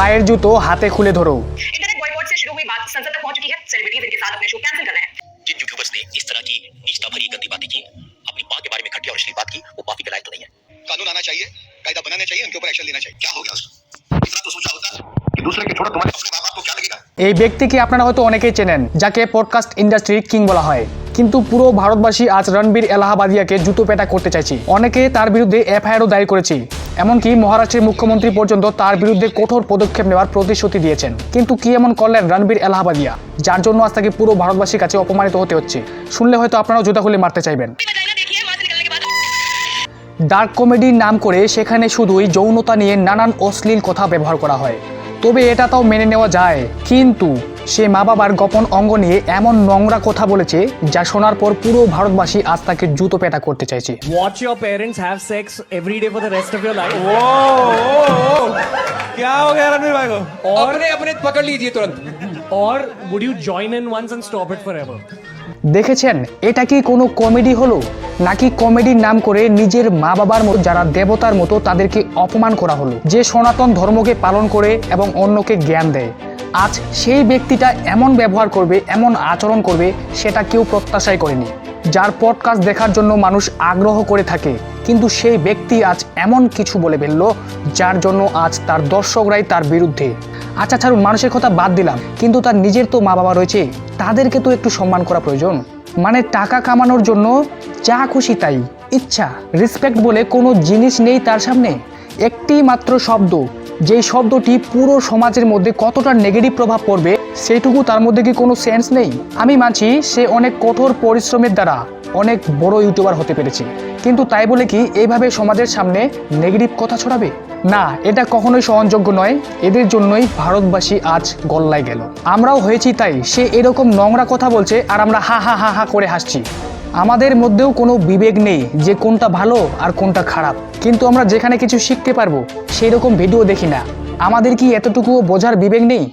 পায়ের জুতো হাতে খুলে ধরো इंटरनेट बॉयकॉट से शुरू हुई बात संसद तक पहुंच चुकी है सेलिब्रिटीज इनके साथ अपने शो कैंसिल कर रहे हैं जिन यूट्यूबर्स ने इस तरह की नीचता भरी गंदी बातें की अपनी माँ के बारे में घटिया और अश्लील बात की वो माफी के लायक तो नहीं है कानून आना चाहिए कायदा बनाना चाहिए उनके ऊपर एक्शन लेना चाहिए क्या हो गया उसको इतना तो सोचा होता कि दूसरे के छोड़ो तुम्हारे अपने माँ बाप को क्या लगेगा এই ব্যক্তিকে আপনারা হয়তো অনেকেই চেনেন যাকে পডকাস্ট ইন্ডাস্ট্রির কিং বলা হয় কিন্তু পুরো ভারতবাসী আজ রণবীর এলাহাবাদিয়াকে জুতো পেটা করতে চাইছি অনেকে তার বিরুদ্ধে এফআইআরও দায়ের করেছি এমনকি মহারাষ্ট্রের মুখ্যমন্ত্রী পর্যন্ত তার বিরুদ্ধে কঠোর পদক্ষেপ নেওয়ার প্রতিশ্রুতি দিয়েছেন। কিন্তু কি এমন করলেন রণবীর এলাহাবাদিয়া, যার জন্য আজ তাকে পুরো ভারতবাসীর কাছে অপমানিত হতে হচ্ছে? শুনলে হয়তো আপনারাও জুতা খুলে মারতে চাইবেন। ডার্ক কমেডির নাম করে সেখানে শুধুই যৌনতা নিয়ে নানান অশ্লীল কথা ব্যবহার করা হয়। তবে এটা তাও মেনে নেওয়া যায়। কিন্তু সে মা বাবার গোপন অঙ্গ নিয়ে এমন নোংরা কথা বলেছে যা শোনার পর পুরো ভারতবাসী আজ তাকে জুতো পেটা করতে চাইছে watch your parents have sex every day for the rest of your life क्या हो गया रणवीर भाई को अपने अपने पकड़ लीजिए तुरंत or would you join in once and stop it forever দেখেছেন এটা কি কোনো কমেডি হলো নাকি কমেডির নাম করে নিজের মা বাবার মতো যারা দেবতার মতো তাদেরকে অপমান করা হলো যে সনাতন ধর্মকে পালন করে এবং অন্যকে জ্ঞান দেয় আজ সেই ব্যক্তিটা এমন ব্যবহার করবে, এমন আচরণ করবে, সেটা কেউ প্রত্যাশাই করেনি। যার পডকাস্ট দেখার জন্য মানুষ আগ্রহ করে থাকে, কিন্তু সেই ব্যক্তি আজ এমন কিছু বলে ফেলল, যার জন্য আজ তার দর্শকরাই তার বিরুদ্ধে। আচ্ছা ছাড়ুন, মানুষের কথা বাদ দিলাম, কিন্তু তার নিজের তো মা বাবা রয়েছে, তাদেরকে তো একটু সম্মান করা প্রয়োজন। মানে টাকা কামানোর জন্য যা খুশি তাই। ইচ্ছা রেসপেক্ট বলে কোনো জিনিস নেই তার সামনে। একটি মাত্র শব্দ যেই শব্দটি পুরো সমাজের মধ্যে কতটা নেগেটিভ প্রভাব পড়বে, সেইটুকু তার মধ্যে কি কোনো সেন্স নেই? আমি মানছি সে অনেক কঠোর পরিশ্রমের দ্বারা অনেক বড় ইউটিউবার হতে পেরেছে। কিন্তু তাই বলে কি এইভাবে সমাজের সামনে নেগেটিভ কথা ছড়াবে? না, এটা কখনোই সহনযোগ্য নয়। এদের জন্যই ভারতবাসী আজ গল্লায় গেল। আমরাও হয়েছি তাই। সে এরকম নোংরা কথা বলছে আর আমরা হা হা হা হা করে হাসছি। আমাদের মধ্যেও কোনো বিবেক নেই যে কোনটা ভালো আর কোনটা খারাপ। কিন্তু আমরা যেখানে কিছু শিখতে পারব সেই রকম ভিডিও দেখি না। আমাদের কি এতটুকুও বোঝার বিবেক নেই?